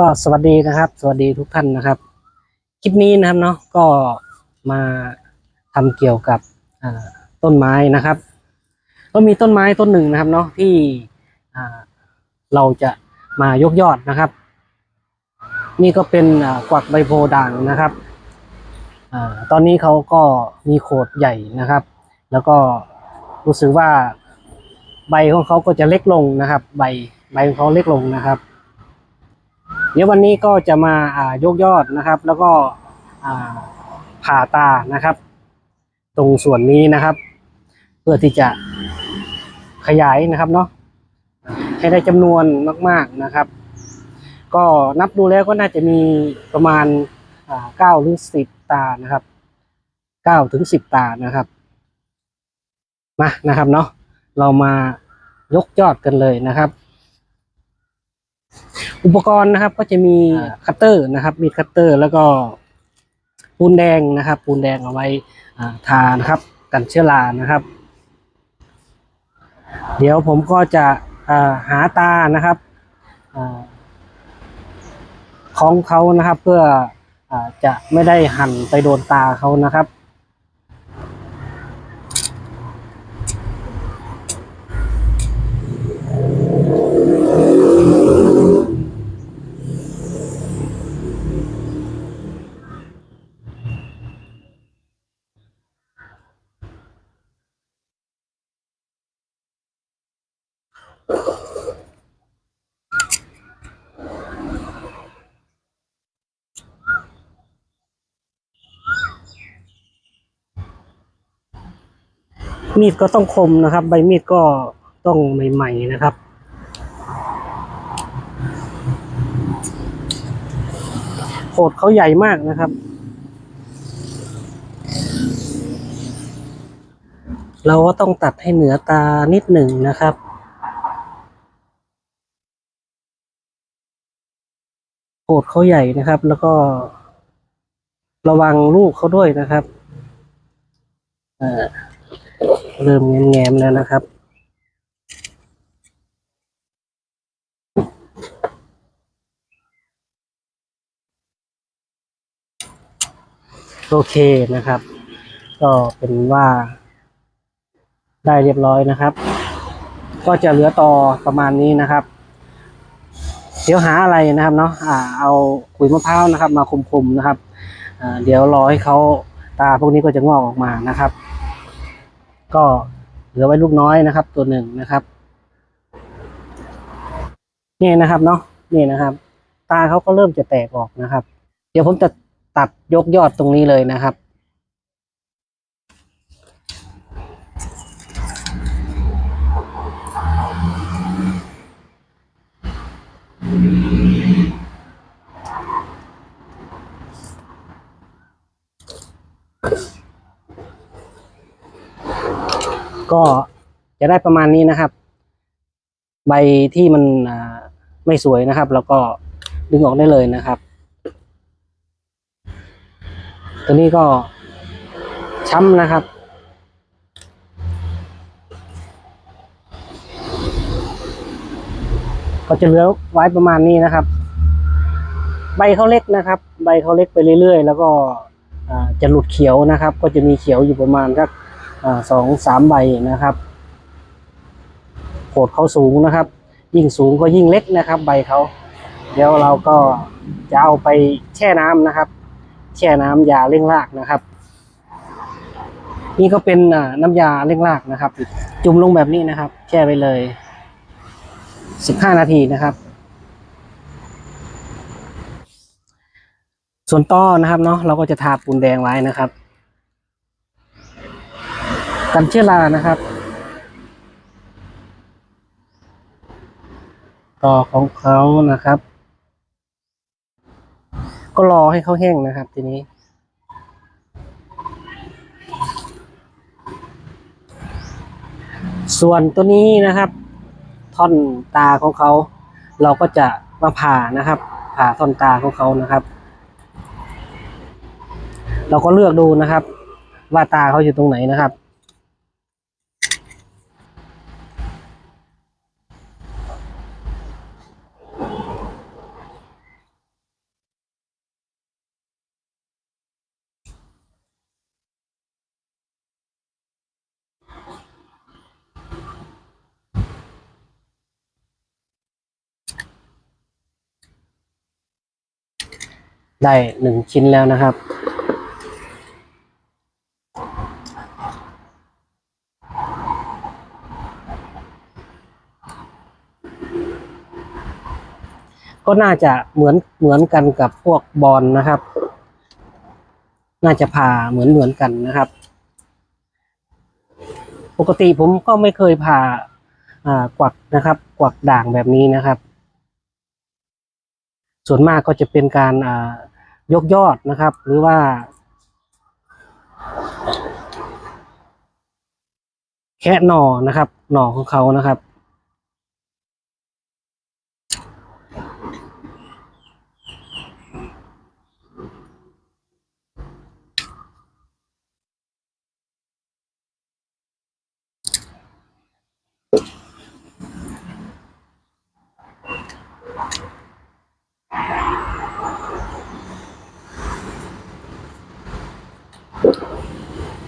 ก็สวัสดีนะครับ สวัสดีทุกท่านนะครับ คลิปนี้นะครับเนาะก็มาทำเกี่ยวกับต้นไม้นะครับ ก็มีต้นไม้ต้นหนึ่งนะครับเนาะที่เราจะมายกยอดนะครับ นี่ก็เป็นกวักใบโพด่างนะครับอตอนนี้เขาก็มีโขดใหญ่นะครับ แล้วก็รู้สึกว่าใบของเขาก็จะเล็กลงนะครับ ใบใบของเขาเล็กลงนะครับ เดี๋ยววันนี้ก็จะมาอ่ายกยอดนะครับ แล้วก็อ่าผ่าตานะครับ ตรงส่วนนี้นะครับ เพื่อที่จะขยายนะครับเนาะให้ได้จำนวนมาก ๆนะครับ ก็นับดูแล้วก็น่าจะมีประมาณอ่าเก้าหรือสิบตานะครับเก้าถึงสิบตานะครับมานะครับเนาะเรามายกยอดกันเลยนะครับ อุปกรณ์นะครับก็จะมีคัตเตอร์นะครับ มีคัตเตอร์แล้วก็ปูนแดงนะครับ ปูนแดงเอาไว้อ่าทานะครับ กันเชื้อรานะครับ เดี๋ยวผมก็จะอ่าหาตานะครับอาของเขานะครับ เพื่ออาจะไม่ได้หั่นไปโดนตาเขานะครับ มีดก็ต้องคมนะครับ ใบมีดก็ต้องใหม่ ๆนะครับ โขดเขาใหญ่มากนะครับ เราก็ต้องตัดให้เหนือตานิดหนึ่งนะครับโขดเขาใหญ่นะครับ แล้วก็ระวังลูกเขาด้วยนะครับ เอ่อ เริ่มแง้มๆแล้วนะครับโอเคนะครับ ก็เป็นว่า ได้เรียบร้อยนะครับ ก็จะเหลือต่อประมาณนี้นะครับ เดี๋ยวหาอะไรนะครับเนาะอ่า เอาขุยมะพร้าวนะครับ มาคุมๆนะครับอ่าเดี๋ยวรอให้เขาตาพวกนี้ก็จะงอกออกมานะครับ ก็เหลือไว้ลูกน้อยนะครับ ตัวหนึ่งนะครับนี่นะครับเนาะนี่นะครับ ตาเขาก็เริ่มจะแตกออกนะครับ เดี๋ยวผมจะตัดยกยอดตรงนี้เลยนะครับ ก็จะได้ประมาณนี้นะครับ ใบที่มันไม่สวยนะครับ แล้วก็ดึงออกได้เลยนะครับ ตัวนี้ก็ช้ำนะครับ ก็จะเหลือไว้ประมาณนี้นะครับ ใบเขาเล็กนะครับ ใบเขาเล็กไปเรื่อยๆ แล้วก็จะหลุดเขียวนะครับ ก็จะมีเขียวอยู่ประมาณสัก สองสามใบนะครับโขดเขาสูงนะครับ ยิ่งสูงก็ยิ่งเล็กนะครับ ใบเขาเดี๋ยวเราก็จะเอาไปแช่น้ำนะครับ แช่น้ำยาเร่งรากนะครับ นี่ก็เป็นน้ำยาเร่งรากนะครับ จุ่มลงแบบนี้นะครับ แช่ไปเลยสิบห้านาทีนะครับ ส่วนต้อนะครับเนาะเราก็จะทาปูนแดงไว้นะครับ กันเชื้อรานะครับ ต่อของเขานะครับ ก็รอให้เขาแห้งนะครับ ทีนี้ ส่วนตัวนี้นะครับ ท่อนตาของเขา เราก็จะมาผ่านะครับ ผ่าท่อนตาของเขานะครับ เราก็เลือกดูนะครับ ว่าตาเขาอยู่ตรงไหนนะครับ ได้หนึ่งชิ้นแล้วนะครับ ก็น่าจะเหมือนเหมือนกันกับพวกบอลนะครับ น่าจะผ่าเหมือนเหมือนกันนะครับ ปกติผมก็ไม่เคยผ่าอ่ากวักนะครับ กวักด่างแบบนี้นะครับ ส่วนมากก็จะเป็นการอ่า ยกยอดนะครับ หรือว่า แค่หน่อนะครับ หน่อของเขานะครับ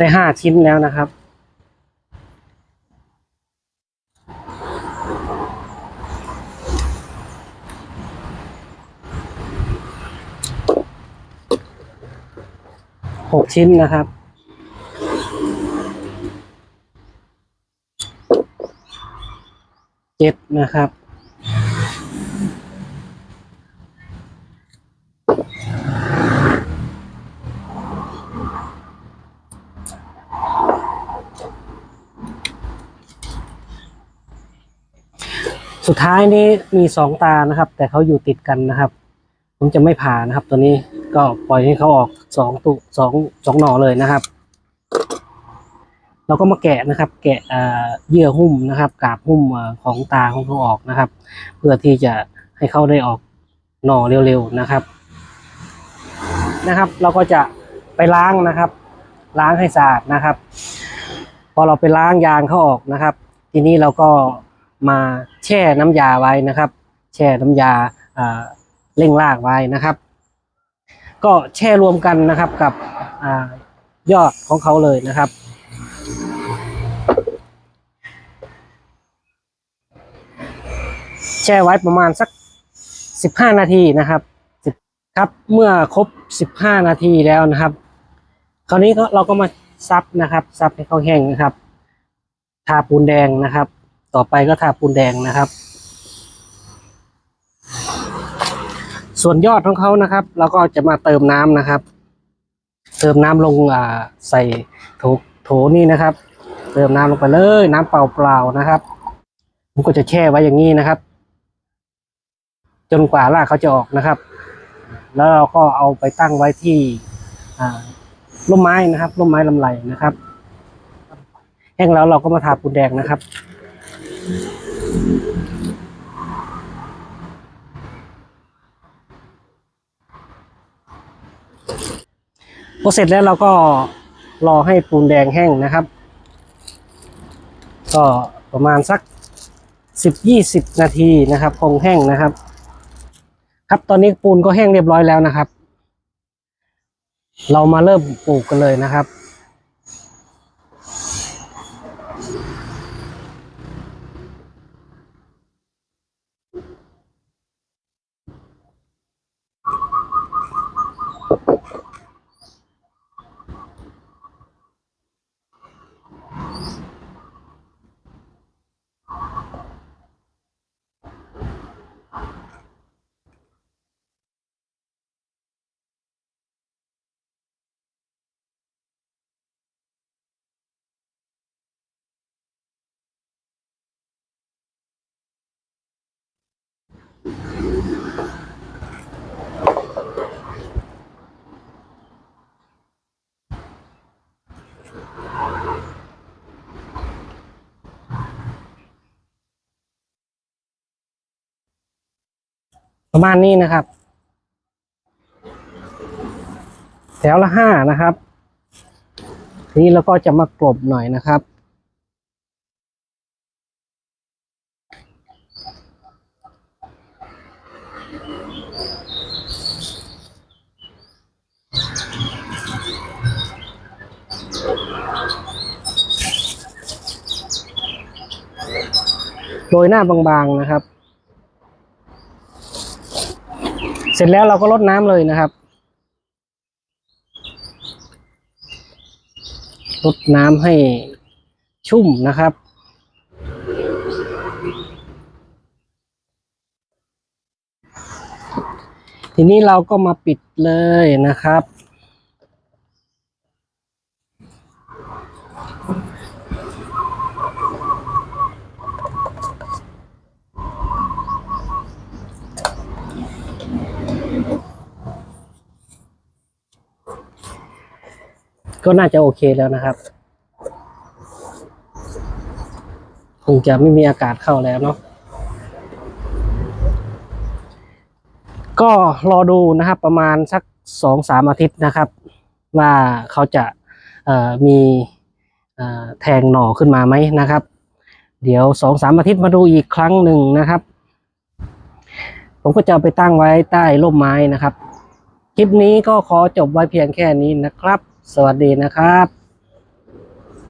ได้ห้าชิ้นแล้วนะครับ หกชิ้นนะครับเจ็ดนะครับ สุดท้ายนี้มีสองตานะครับ แต่เขาอยู่ติดกันนะครับ ผมจะไม่ผ่านะครับ ตัวนี้ก็ปล่อยให้เขาออกสองตุสองสองหน่อเลยนะครับ เราก็มาแกะนะครับ แกะเอ่อเยื่อหุ้มนะครับกาบหุ้มของตาของเขาออกนะครับ เพื่อที่จะให้เขาได้ออกหน่อเร็วๆนะครับนะครับ เราก็จะไปล้างนะครับ ล้างให้สะอาดนะครับ พอเราไปล้างยางเขาออกนะครับ ทีนี้เราก็ มาแช่น้ำยาไว้นะครับ แช่น้ำยาอ่าเร่งรากไว้นะครับ ก็แช่รวมกันนะครับกับอยอดของเขาเลยนะครับ แช่ไว้ประมาณสักสิบห้านาทีนะครับครับเมื่อครบสิบห้านาทีแล้วนะครับ คราวนี้ก็เราก็มาซับนะครับซับให้เขาแห้งนะครับ ทาปูนแดงนะครับ ต่อไปก็ทาปูนแดงนะครับ ส่วนยอดของเขานะครับเราก็จะมาเติมน้ำนะครับ เติมน้ำลงอ่าใส่โถโถนี่นะครับ เติมน้ำลงไปเลย น้ำเปล่าๆนะครับผมก็จะแช่ไว้อย่างนี้นะครับ จนกว่ารากเขาจะออกนะครับ แล้วเราก็เอาไปตั้งไว้ที่อ่าร่มไม้นะครับร่มไม้ลำไรนะครับแห้งแล้วเราก็มาทาปูนแดงนะครับ พอเสร็จแล้วเราก็รอให้ปูนแดงแห้งนะครับ ก็ประมาณสักสิบยี่สิบนาทีนะครับคงแห้งนะครับ ครับตอนนี้ปูนก็แห้งเรียบร้อยแล้วนะครับ เรามาเริ่มปลูกกันเลยนะครับ ประมาณนี้นะครับ แถวละห้านะครับทีนี้เราก็จะมากลบหน่อยนะครับ โรยหน้าบางๆนะครับ เสร็จแล้วเราก็ลดน้ำเลยนะครับลดน้ำให้ชุ่มนะครับ ทีนี้เราก็มาปิดเลยนะครับ ก็น่าจะโอเคแล้วนะครับคงจะไม่มีอากาศเข้าแล้วเนาะ ก็รอดูนะครับประมาณสักสองสามอาทิตย์นะครับ ว่าเขาจะมีแทงหน่อขึ้นมาไหมนะครับ เดี๋ยวสองสามอาทิตย์มาดูอีกครั้งหนึ่งนะครับ ผมก็จะไปตั้งไว้ใต้ร่มไม้นะครับ คลิปนี้ก็ขอจบไว้เพียงแค่นี้นะครับ สวัสดีนะครับ